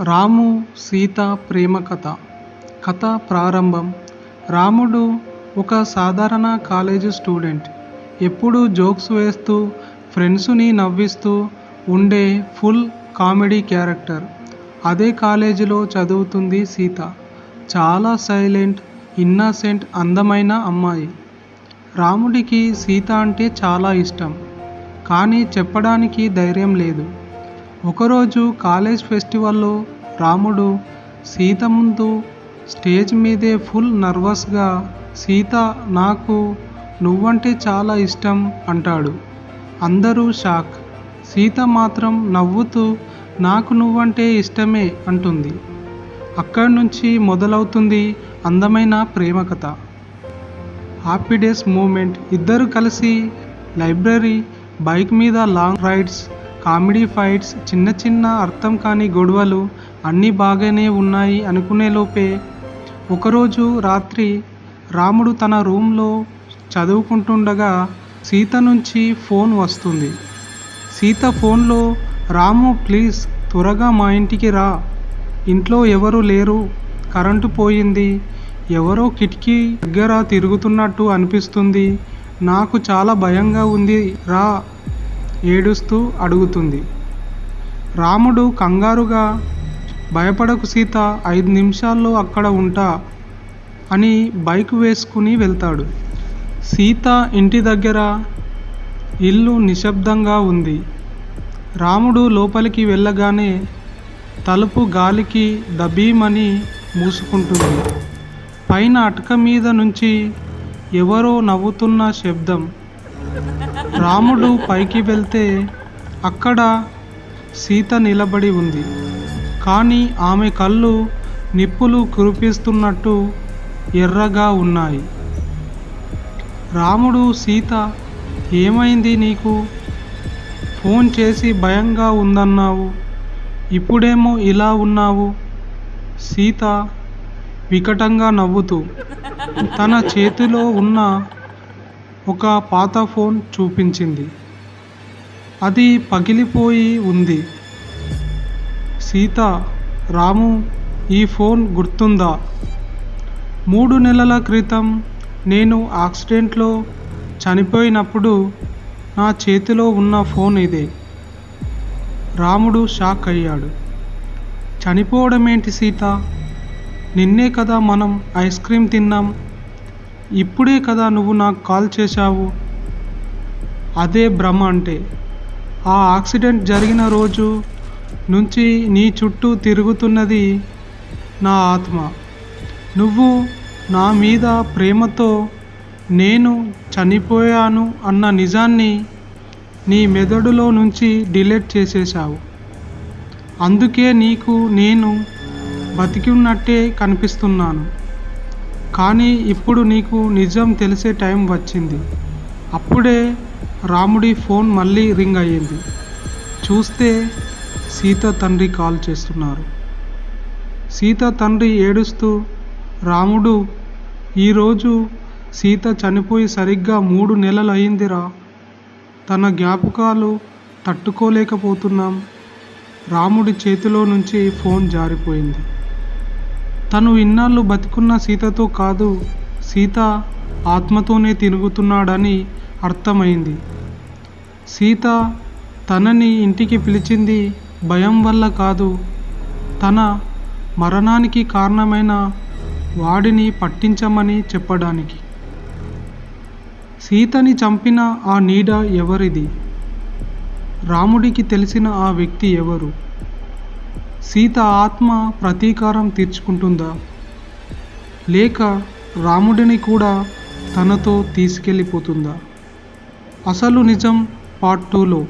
రాము సీత ప్రేమ కథ. కథ ప్రారంభం. రాముడు ఒక సాధారణ కాలేజీ స్టూడెంట్. ఎప్పుడూ జోక్స్ వేస్తూ ఫ్రెండ్స్ని నవ్విస్తూ ఉండే ఫుల్ కామెడీ క్యారెక్టర్. అదే కాలేజీలో చదువుతుంది సీత. చాలా సైలెంట్ ఇన్నసెంట్ అందమైన అమ్మాయి. రాముడికి సీత అంటే చాలా ఇష్టం. కానీ చెప్పడానికి ధైర్యం లేదు. ఒకరోజు కాలేజ్ ఫెస్టివల్లో రాముడు సీత ముందు స్టేజ్ మీదే ఫుల్ నర్వస్గా సీత నాకు నువ్వంటే చాలా ఇష్టం అంటాడు. అందరూ షాక్. సీత మాత్రం నవ్వుతూ నాకు నువ్వంటే ఇష్టమే అంటుంది. అక్కడి నుంచి మొదలవుతుంది అందమైన ప్రేమ కథ. Happy days moment. ఇద్దరు కలిసి లైబ్రరీ బైక్ మీద లాంగ్ రైడ్స్ కామెడీ ఫైట్స్ చిన్న చిన్న అర్థం కాని గొడవలు అన్నీ బాగానే ఉన్నాయి అనుకునేలోపే ఒకరోజు రాత్రి రాముడు తన రూమ్లో చదువుకుంటుండగా సీత నుంచి ఫోన్ వస్తుంది. సీత ఫోన్లో రాము ప్లీజ్ త్వరగా మా ఇంటికి రా. ఇంట్లో ఎవరు లేరు. కరెంటు పోయింది. ఎవరో కిటికీ దగ్గర తిరుగుతున్నట్టు అనిపిస్తుంది. నాకు చాలా భయంగా ఉంది. రా. ఏడుస్తూ అడుగుతుంది. రాముడు కంగారుగా భయపడకు సీత ఐదు నిమిషాల్లో అక్కడ ఉంటా అని బైక్ వేసుకుని వెళ్తాడు. సీత ఇంటి దగ్గర ఇల్లు నిశ్శబ్దంగా ఉంది. రాముడు లోపలికి వెళ్ళగానే తలుపు గాలికి దబీమని మూసుకుంటుంది. పైన అటక మీద నుంచి ఎవరో నవ్వుతున్న శబ్దం. రాముడు పైకి వెళ్తే అక్కడ సీత నిలబడి ఉంది. కానీ ఆమె కళ్ళు నిప్పులు కురిపిస్తున్నట్టు ఎర్రగా ఉన్నాయి. రాముడు సీత ఏమైంది నీకు? ఫోన్ చేసి భయంగా ఉందన్నావు. ఇప్పుడేమో ఇలా ఉన్నావు. సీత వికటంగా నవ్వుతూ తన చేతిలో ఉన్న ఒక పాత ఫోన్ చూపించింది. అది పగిలిపోయి ఉంది. సీత రాము ఈ ఫోన్ గుర్తుందా? మూడు నెలల క్రితం నేను యాక్సిడెంట్లో చనిపోయినప్పుడు నా చేతిలో ఉన్న ఫోన్ ఇదే. రాముడు షాక్ అయ్యాడు. చనిపోవడం ఏంటి సీత? నిన్నే కదా మనం ఐస్ క్రీమ్ తిన్నాం. ఇప్పుడే కదా నువ్వు నాకు కాల్ చేశావు. అదే భ్రమ అంటే. ఆ యాక్సిడెంట్ జరిగిన రోజు నుంచి నీ చుట్టూ తిరుగుతున్నది నా ఆత్మ. నువ్వు నా మీద ప్రేమతో నేను చనిపోయాను అన్న నిజాన్ని నీ మెదడులో నుంచి డిలీట్ చేసేశావు. అందుకే నీకు నేను బతికి ఉన్నట్టే కనిపిస్తున్నాను. కానీ ఇప్పుడు నీకు నిజం తెలిసే టైం వచ్చింది. అప్పుడే రాముడి ఫోన్ మళ్ళీ రింగ్ అయ్యింది. చూస్తే సీత తండ్రి కాల్ చేస్తున్నారు. సీత తండ్రి ఏడుస్తూ రాముడు ఈరోజు సీత చనిపోయి సరిగ్గా మూడు నెలలు అయిందిరా తన జ్ఞాపకాలు తట్టుకోలేకపోతున్నాం. రాముడి చేతిలో నుంచి ఫోన్ జారిపోయింది. తను ఇన్నాళ్ళు బతికున్న సీతతో కాదు సీత ఆత్మతోనే తిరుగుతున్నాడని అర్థమైంది. సీత తనని ఇంటికి పిలిచింది భయం వల్ల కాదు. తన మరణానికి కారణమైన వాడిని పట్టించమని చెప్పడానికి. సీతని చంపిన ఆ నీడ ఎవరిది? రాముడికి తెలిసిన ఆ వ్యక్తి ఎవరు? సీత ఆత్మ ప్రతీకారం తీర్చుకుంటుందా? లేక రాముడిని కూడా తనతో తీసుకెళ్ళిపోతుందా? అసలు నిజం పార్ట్ టూలో.